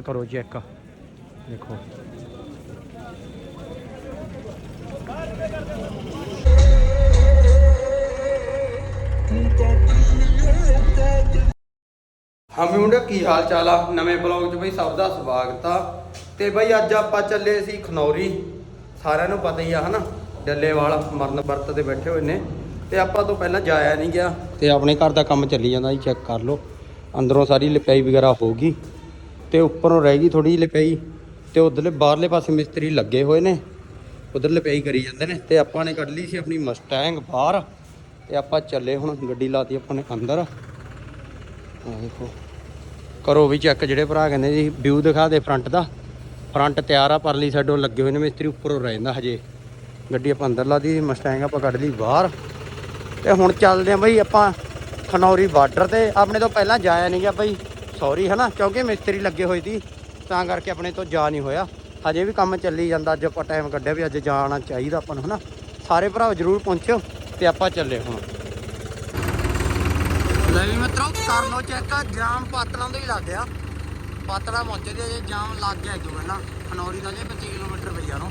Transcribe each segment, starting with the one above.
ਉਧਰ ਕਰੋ ਚੈੱਕ ਦੇਖੋ ਹਾਂ ਮੁੰਡਾ ਕੀ ਹਾਲ ਚਾਲ ਆ? ਨਵੇਂ ਬਲੌਗ 'ਚ ਬਈ ਸਭ ਦਾ ਸਵਾਗਤ ਆ। ਤੇ ਬਈ ਅੱਜ ਆਪਾਂ ਚੱਲੇ ਸੀ ਖਨੌਰੀ। ਸਾਰਿਆਂ ਨੂੰ ਪਤਾ ਹੀ ਆ, ਹਨਾ? ਡੱਲੇਵਾਲ ਮਰਨ ਵਰਤ ਤੇ ਬੈਠੇ ਹੋਏ ਨੇ। ਤੇ ਆਪਾਂ ਤੋਂ ਪਹਿਲਾਂ ਜਾਇਆ ਨਹੀਂ ਗਿਆ। ਤੇ ਆਪਣੇ ਘਰ ਦਾ ਕੰਮ ਚੱਲੀ ਜਾਂਦਾ ਜੀ, ਚੈੱਕ ਕਰ ਲਓ। ਅੰਦਰੋਂ ਸਾਰੀ ਲਿਪਾਈ ਵਗੈਰਾ ਹੋ ਗਈ। ਤੇ ਉੱਪਰੋਂ ਰਹਿ ਗਈ ਥੋੜੀ ਜਿਹੀ ਲਿਪਾਈ ਤੇ ਉਧਰਲੇ ਬਾਹਰਲੇ ਪਾਸੇ ਮਿਸਤਰੀ ਲੱਗੇ ਹੋਏ ਨੇ, ਉਧਰ ਲਿਪਾਈ ਕਰੀ ਜਾਂਦੇ ਨੇ ਤੇ ਆਪਾਂ ਨੇ ਕੱਢ ਲਈ ਸੀ ਆਪਣੀ ਮਸਟੈਂਗ ਬਾਹਰ ਤੇ ਆਪਾਂ ਚੱਲੇ ਹੁਣ ਗੱਡੀ ਲਾਤੀ ਆਪਾਂ ਨੇ ਅੰਦਰ। ਆਹ ਦੇਖੋ ਕਰੋ ਵੀ ਚੈੱਕ ਜਿਹੜੇ ਭਰਾ ਕਹਿੰਦੇ ਜੀ ਵਿਊ ਦਿਖਾ ਦੇ ਫਰੰਟ ਦਾ। ਫਰੰਟ ਤਿਆਰ ਆ ਪਰਲੀ ਸਾਈਡੋਂ ਲੱਗੇ ਹੋਏ ਨੇ ਮਿਸਤਰੀ, ਉੱਪਰੋਂ ਰਹਿ ਜਾਂਦਾ ਹਜੇ। ਗੱਡੀ ਆਪਾਂ ਅੰਦਰ ਲਾਦੀ ਮਸਟੈਂਗ ਆਪਾਂ ਕੱਢ ਲਈ ਬਾਹਰ। ਤੇ ਹੁਣ ਚੱਲਦੇ ਆ ਬਈ ਆਪਾਂ ਖਨੌਰੀ ਬਾਰਡਰ ਤੇ, ਆਪਣੇ ਤੋਂ ਪਹਿਲਾਂ ਜਾਇਆ ਨਹੀਂ ਗਿਆ ਬਈ। ਸੌਰੀ, ਹਨਾ? ਕਿਉਂਕਿ ਮਿਸਤਰੀ ਲੱਗੇ ਹੋਏ ਸੀ, ਤਾਂ ਕਰਕੇ ਆਪਣੇ ਤੋਂ ਜਾ ਨਹੀਂ ਹੋਇਆ। ਹਜੇ ਵੀ ਕੰਮ ਚੱਲੀ ਜਾਂਦਾ, ਅੱਜ ਆਪਾਂ ਟਾਈਮ ਕੱਢਿਆ ਵੀ ਅੱਜ ਜਾਣਾ ਚਾਹੀਦਾ ਆਪਾਂ ਨੂੰ, ਹਨਾ? ਸਾਰੇ ਭਰਾ ਜਰੂਰ ਪਹੁੰਚਿਓ ਤੇ ਆਪਾਂ ਚੱਲੇ ਹੁਣ। ਲੈ ਵੀ ਮਿੱਤਰੋ, ਕਰ ਲਓ ਚੈੱਕ, ਜਾਮ ਪਾਤਲਾਂ ਤੋਂ ਹੀ ਲੱਗ ਗਿਆ। ਪਾਤਲਾ ਪਹੁੰਚੇ ਤੇ ਜਾਮ ਲੱਗ ਗਿਆ ਜੋ ਪਹਿਲਾਂ ਖਨੌਰੀ ਦਾ ਜੇ 25 ਕਿਲੋਮੀਟਰ ਪਈਆ ਨੂੰ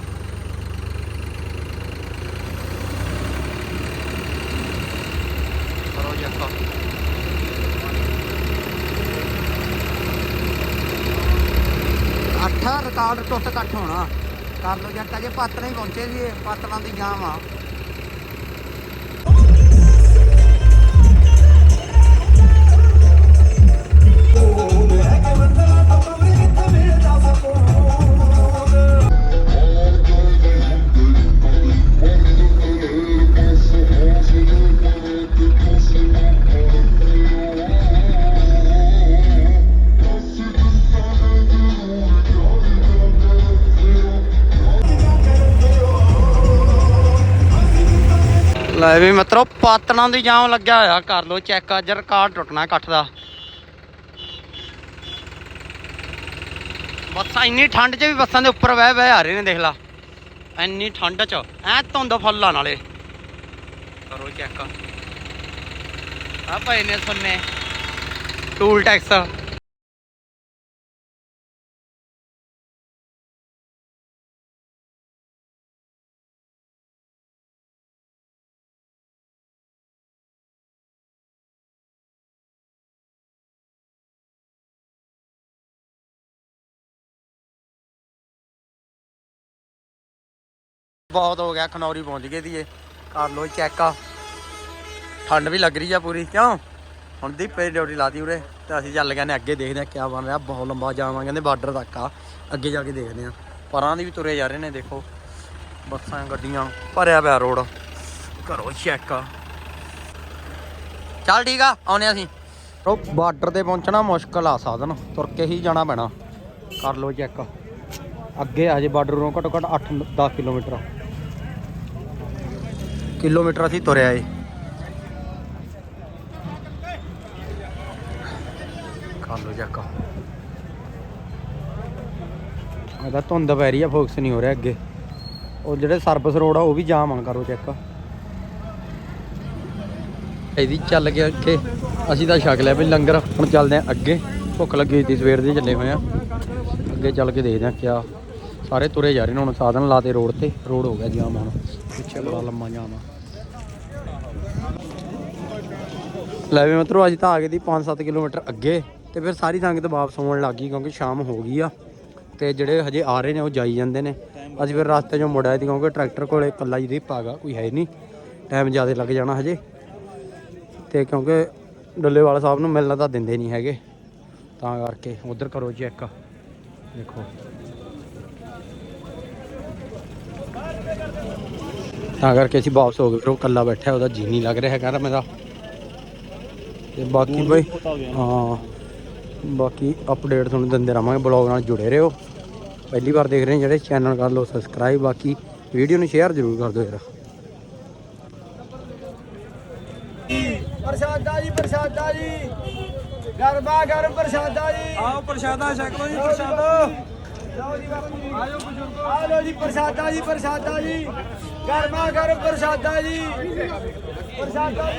ਕਰੋ ਚੈੱਕ। ਅੱਠ ਰਿਕਾਰਡ ਟੁੱਟ ਕੱਟ ਹੋਣਾ। ਕਰ ਲੋ ਚੈੱਕ ਅਜੇ ਪਾਤਲਾਂ ਹੀ ਪਹੁੰਚੇ ਸੀ ਪਾਤਲਾਂ ਦੀ ਜਾਮ ਆ। ਲੈ ਵੀ ਮਤਲਬ ਪਾਤਣਾ ਦੀ ਜਾਮ ਲੱਗਿਆ ਹੋਇਆ, ਕਰ ਲੋ ਚੈੱਕ ਅੱਜ ਰਿਕਾਰਡ ਟੁੱਟਣਾ ਇਕੱਠ ਦਾ। ਬੱਸਾਂ ਇੰਨੀ ਠੰਡ 'ਚ ਵੀ ਬੱਸਾਂ ਦੇ ਉੱਪਰ ਵਹਿ ਵਹਿ ਆ ਰਹੇ ਨੇ, ਦੇਖ ਲਾ। ਇੰਨੀ ਠੰਡ 'ਚ, ਐ ਧੁੰਦ ਫੁੱਲਾਂ ਨਾਲੇ। ਕਰੋ ਚੈੱਕ ਆ ਪਏ ਨੇ ਸੁਣਨੇ। ਟੂਲ ਟੈਕਸ ਬਹੁਤ ਹੋ ਗਿਆ, ਖਨੌਰੀ ਪਹੁੰਚ ਗਏ ਦੀਏ। ਕਰ ਲੋ ਚੈੱਕ ਠੰਡ ਵੀ ਲੱਗ ਰਹੀ ਆ ਪੂਰੀ, ਕਿਉਂ? ਹੁਣ ਦੀ ਪੇ ਡਿਊਟੀ ਲਾਤੀ ਉਰੇ, ਤੇ ਅਸੀਂ ਚੱਲ ਗਏ ਨੇ ਅੱਗੇ ਦੇਖਦੇ ਆ ਕੀ ਬਣ ਰਿਹਾ। ਬਹੁਤ ਲੰਬਾ ਜਾਵਾਂ ਕਹਿੰਦੇ ਬਾਰਡਰ ਤੱਕ ਆ। ਅੱਗੇ ਜਾ ਕੇ ਦੇਖਦੇ ਆ। ਪਰਾਂ ਦੀ ਵੀ ਤੁਰੇ ਜਾ ਰਹੇ ਨੇ, ਦੇਖੋ। ਬੱਸਾਂ, ਗੱਡੀਆਂ, ਭਰਿਆ ਪਿਆ ਰੋਡ। ਕਰੋ ਚੈੱਕ ਚੱਲ ਠੀਕ ਆ ਆਉਨੇ ਅਸੀਂ। ਉਹ ਬਾਰਡਰ ਤੇ ਪਹੁੰਚਣਾ ਮੁਸ਼ਕਲ ਆ ਸਾਧਨ, ਤੁਰ ਕੇ ਹੀ ਜਾਣਾ ਪੈਣਾ। ਕਰ ਲੋ ਚੈੱਕ ਅੱਗੇ ਆ ਜੇ ਬਾਰਡਰ ਨੂੰ ਘੱਟੋ ਘੱਟ 8 10 ਕਿਲੋਮੀਟਰ। ਕਿਲੋਮੀਟਰ ਅਸੀਂ ਤੁਰਿਆ ਏ। ਕਰ ਲੋ ਇਹਦਾ ਧੁੰਦ ਪੈ ਰਹੀ ਆ ਫੋਕਸ ਨਹੀਂ ਹੋ ਰਿਹਾ ਅੱਗੇ। ਉਹ ਜਿਹੜੇ ਸਰਵਿਸ ਰੋਡ ਆ, ਉਹ ਵੀ ਜਾਮ ਆ ਕਰੋ ਚੈੱਕ। ਇਹਦੀ ਚੱਲ ਗਿਆ ਕਿ ਅਸੀਂ ਤਾਂ ਛਕ ਲਿਆ ਵੀ ਲੰਗਰ। ਹੁਣ ਚੱਲਦੇ ਆ ਅੱਗੇ। ਭੁੱਖ ਲੱਗੀ ਹੋਈ ਸੀ, ਸਵੇਰ ਦੇ ਚੱਲੇ ਹੋਏ ਆ। ਅੱਗੇ ਚੱਲ ਕੇ ਦੇਖਦੇ ਆ ਕਿਆ ਸਾਰੇ ਤੁਰੇ ਜਾ ਰਹੇ ਨੇ, ਹੁਣ ਸਾਧਨ ਲਾਤੇ ਰੋਡ ਤੇ, ਰੋਡ ਹੋ ਗਿਆ ਜਾਮ ਹੁਣ। ਪਿੱਛੇ ਬੜਾ ਲੰਮਾ ਜਾਮ ਆ। ਲੈ ਵੀ ਮਿੱਤਰੋ, ਅੱਜ ਤਾਂ ਆ ਗਏ ਦੀ 5-7 ਕਿਲੋਮੀਟਰ ਅੱਗੇ, ਤੇ ਫਿਰ ਸਾਰੀ ਸੰਗਤ ਵਾਪਸ ਆਉਣ ਲੱਗ ਗਈ ਕਿਉਂਕਿ ਸ਼ਾਮ ਹੋ ਗਈ ਆ। ਤੇ ਜਿਹੜੇ ਹਜੇ ਆ ਰਹੇ ਨੇ, ਉਹ ਜਾਈ ਜਾਂਦੇ ਨੇ। ਅੱਜ ਫਿਰ ਰਸਤੇ 'ਚੋਂ ਮੁੜ ਆਏ ਸੀ ਕਿਉਂਕਿ ਟਰੈਕਟਰ ਕੋਲੇ ਇਕੱਲਾ ਹੀ ਦੀਪ ਆਗਾ ਕੋਈ ਹੈ ਨਹੀਂ। ਟਾਈਮ ਜ਼ਿਆਦਾ ਲੱਗ ਜਾਣਾ ਹਜੇ। ਤੇ ਕਿਉਂਕਿ ਡੱਲੇਵਾਲ ਸਾਹਿਬ ਨੂੰ ਮਿਲਣਾ ਤਾਂ ਦਿੰਦੇ ਨਹੀਂ ਹੈਗੇ। ਤਾਂ ਕਰਕੇ ਉਧਰ ਕਰੋ ਚੈੱਕ। ਦੇਖੋ। ਤਾਂ ਕਰਕੇ ਅਸੀਂ ਵਾਪਸ ਹੋ ਗਏ। ਫਿਰ ਉਹ ਇਕੱਲਾ ਬੈਠਾ ਉਹਦਾ ਜੀ ਨਹੀਂ ਲੱਗ ਰਿਹਾ ਹੈਗਾ ਨਾ ਮੇਰਾ। ਤੇ ਬਾਕੀ ਬਈ ਹਾਂ। ਬਾਕੀ ਅਪਡੇਟ ਤੁਹਾਨੂੰ ਦਿੰਦੇ ਰਹਾਂਗੇ ਬਲੌਗ ਨਾਲ ਜੁੜੇ ਰਹੋ। ਪਹਿਲੀ ਵਾਰ ਦੇਖ ਰਹੇ ਨੇ ਜਿਹੜੇ ਚੈਨਲ ਕਰ ਲਓ ਸਬਸਕ੍ਰਾਈਬ ਬਾਕੀ ਵੀਡੀਓ ਨੂੰ ਸ਼ੇਅਰ ਜ਼ਰੂਰ ਕਰ ਦਿਓ ਯਾਰ। ਪ੍ਰਸ਼ਾਦਾ ਜੀ ਪ੍ਰਸ਼ਾਦਾ ਜੀ। ਗਰਮਾ ਗਰਮ ਪ੍ਰਸ਼ਾਦਾ ਜੀ। ਆਓ ਪ੍ਰਸ਼ਾਦਾ ਛਕ ਲਓ ਜੀ ਪ੍ਰਸ਼ਾਦਾ। ਲਓ ਜੀ ਬਾਪੂ ਜੀ। ਆਜੋ ਬਜ਼ੁਰਗੋ ਆ ਲਓ ਜੀ ਪ੍ਰਸ਼ਾਦਾ ਜੀ ਪ੍ਰਸ਼ਾਦਾ ਜੀ। ਗਰਮਾ ਗਰਮ ਪ੍ਰਸ਼ਾਦਾ ਜੀ। ਪ੍ਰਸ਼ਾਦਾ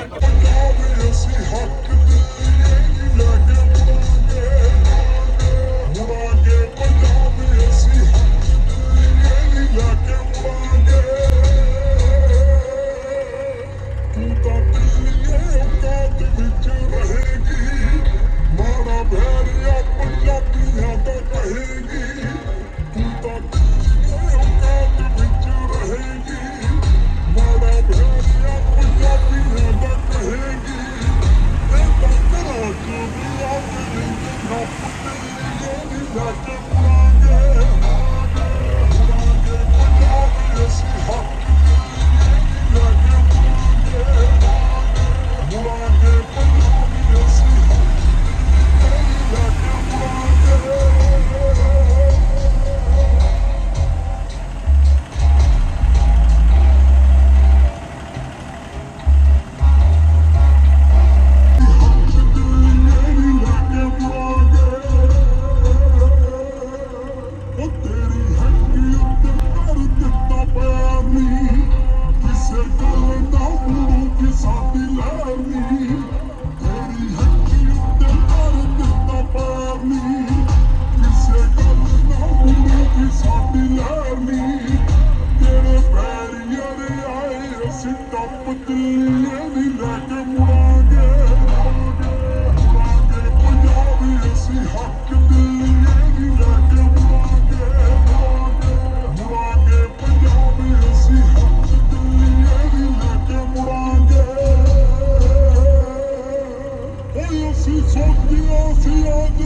ਸੋਚਿਆ ਸੀ ਅੱਜ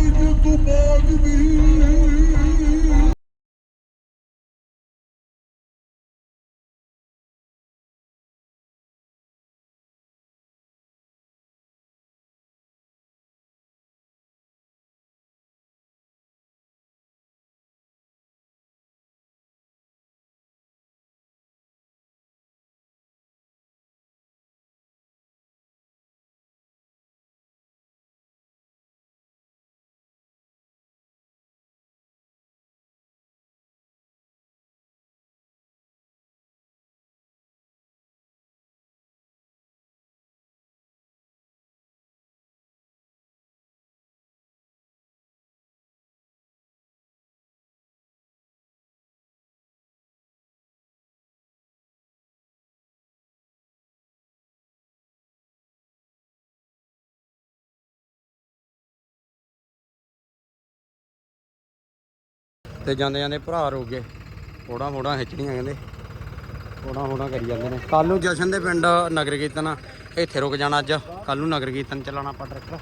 ਤੂੰ ਤੇ ਜਾਂਦੇ ਜਾਂਦੇ ਭਰਾ ਰੁਕ ਗਏ। ਫੋੜਾ ਫੋੜਾ ਖਿੱਚਣੀਆਂ ਕਹਿੰਦੇ। ਫੋੜਾ ਫੋੜਾ ਕਰੀ ਜਾਂਦੇ ਨੇ। ਕੱਲ ਨੂੰ ਜਸ਼ਨ ਦੇ ਪਿੰਡ ਨਗਰ ਕੀਰਤਨ ਇੱਥੇ ਰੁਕ ਜਾਣਾ ਅੱਜ। ਕੱਲ ਨੂੰ ਨਗਰ ਕੀਰਤਨ ਚੱਲਣਾ ਆਪਾਂ ਟਰੈਕਟਰ